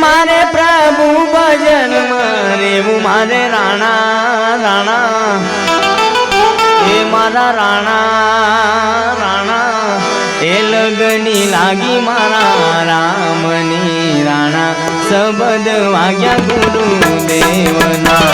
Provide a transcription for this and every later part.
મારે પ્રભુ ભજન રેવું મારે રાણા રાણા. એ મારા રાણા રાણા. એ લગની લાગી મારા, રામની રાણા. સબદ વાગ્યા ગુરુ દેવના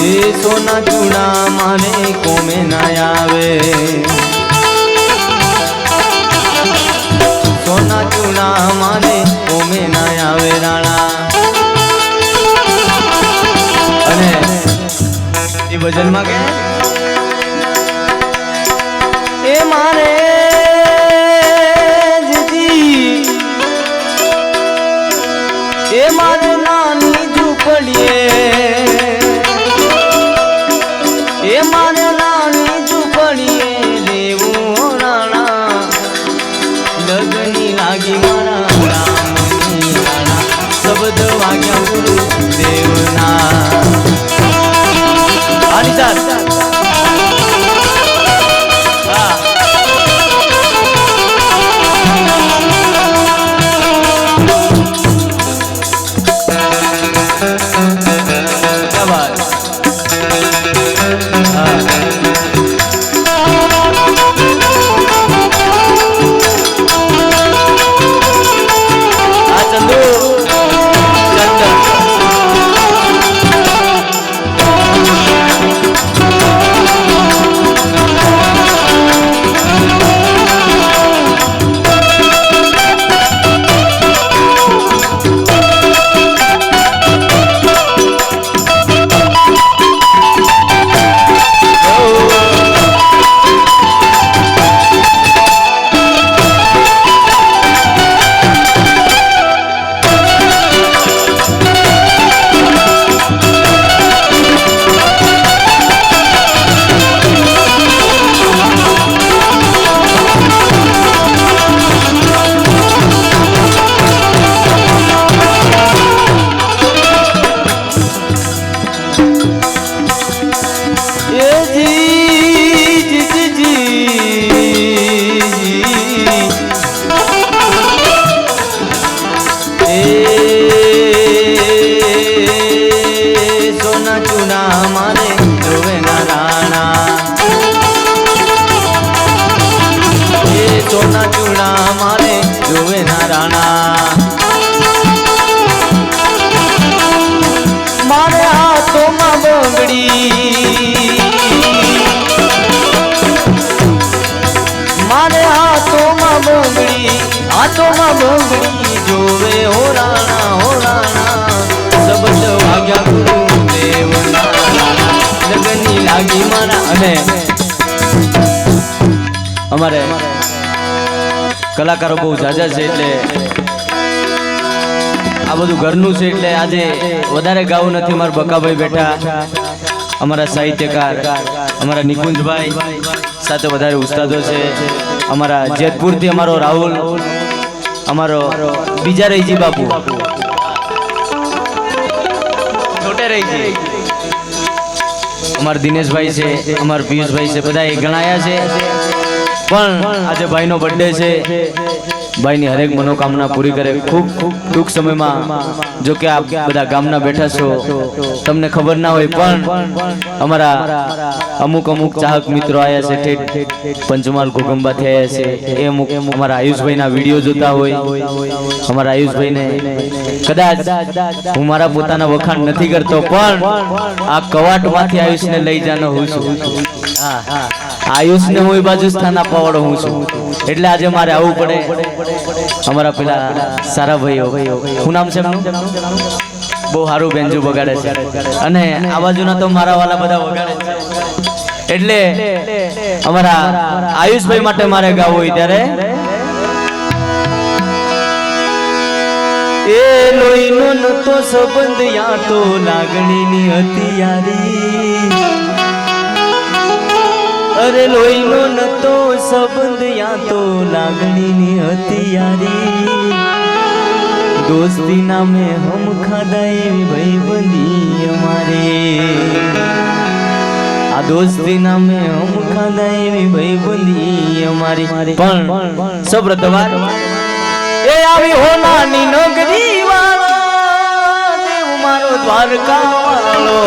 એ સોના ચૂડા મારે કોમે ના આવે. સોના ચૂડા મારે કોમે ના આવે રાણા. અને એ ભજનમાં કે પડી. મારે હાથોમાં બોંગડી હાથોમાં બોંગડી જોવે હોરાણા હોરાણા સબજ વાગ્યા ગુરુ દેવના. લાગી મારા અને અમારે કલાકારો બહુ જાજા છે એટલે આ બધું ઘરનું છે એટલે આજે વધારે ગાવું નથી. મારા બકાભાઈ બેઠા. અમારા સાહિત્યકાર, અમારા નિકુંજભાઈ, સાથે વધારે ઉસ્તાદો છે. અમારા જેતપુરથી અમારો રાહુલ, અમારો બીજા રહીજી બાપુ અમારા દિનેશભાઈ છે, અમારા પિયુષભાઈ છે બધા એ ગણાયા છે. પણ આજે ભાઈનો બર્થડે છે. ભાઈની હરેક મનોકામના પૂરી કરે ખૂબ ખૂબ ટૂંક સમયમાં. જો કે આપ બધા ગામના બેઠા છો, તમને ખબર ના હોય પણ અમારા અમુક અમુક ચાહક મિત્રો આવ્યા છે, ઠેઠ પંચમહાલ ઘોગંબાથી આવ્યા છે. એ અમુક અમારા આયુષભાઈના વીડિયો જોતા હોય. અમારા આયુષભાઈને કદાચ હું મારા પોતાના વખાણ નથી કરતો, પણ આ કવાટમાંથી આયુષને લઈ જાનો હું છું. હા. આયુષને હું એ બાજુ સ્થાન આપવાવાળો હું છું. એટલે આજે મારે આવવું પડે. અમારા પેલા સારા ભાઈઓ. શું નામ છે બહુ સારું બેન્જુ વગાડે છે. અને આ બાજુના તો મારા વાલા બધા વગાડે છે. એટલે અમારા આયુષભાઈ માટે મારે ગાવું હોય ત્યારે એ લોહીનો નતો સંબંધ, યા તો લાગણીની હતી યારી અરે લોહીનો નતો સંબંધ, યા તો લાગણીની હતી યારી દોસ્તી નામે હમ ખાધા એવી ભાઈબંધી અમારે. આ દોસ્તી નામે હમ ખાધા એવી ભાઈબંધી અમારી. પણ સબ્રતવાર એ આવી હોનાની નગરી વાળો દેવ મારો દ્વારકા વાળો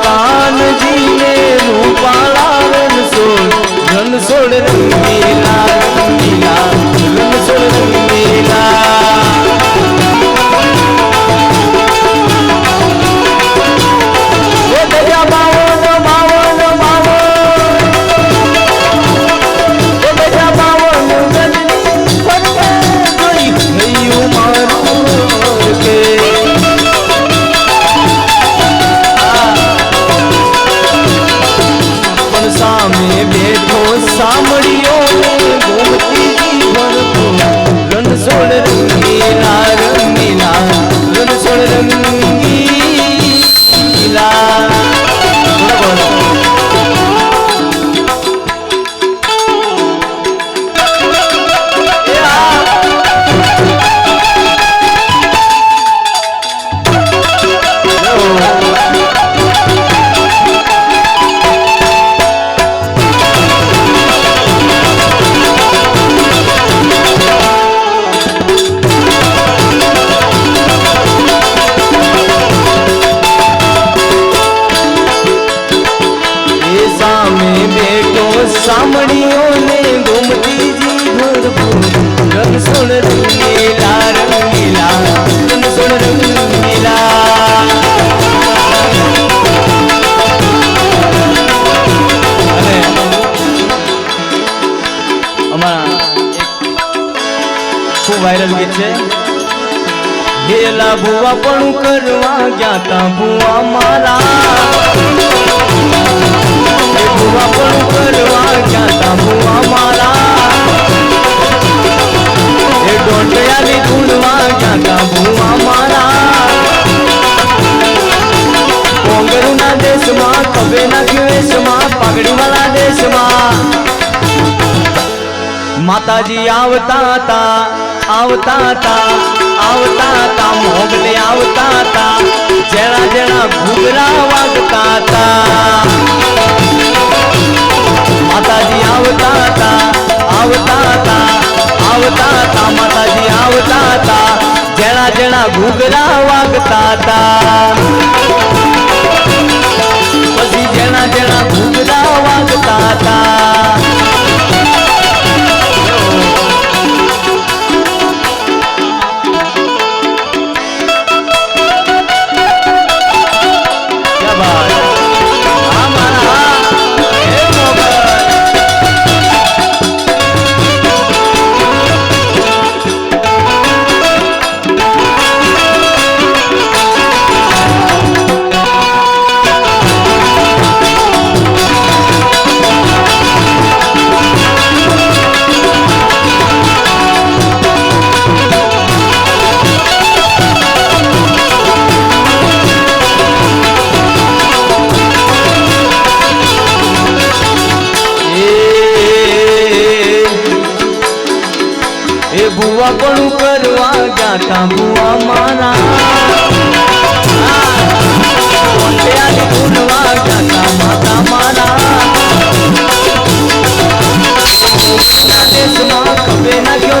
કાનજીને રૂપાળા રણછોડ રણછોડ રંગીલા લાગે છે. હેલા ભુવા પણ કરવા ગયા તા ભુવા મારા. ભુવા પણ કરવા ગયા તા ભુવા મારા. એ ડોટિયાની ધૂળવા ગયા તા ભુવા મારા. કોંગરુના દેશમાં, કબેના ક્યુએસમાં પાઘડીવાળા દેશમાં. માતાજી આવતા હતા. આવતા તા આવતા તા મોગલે આવતા તા જેણા જેણા ઘૂઘરા વાગતા તા માતાજી આવતા તા આવતા તા આવતા તા માતાજી આવતા તા જેણા જેણા ઘૂઘરા વાગતા તા આપણું કરવા ગાતા ભુવા મારા. ભૂલવા ગાતા માતા દેશમાં કપે ના ગયો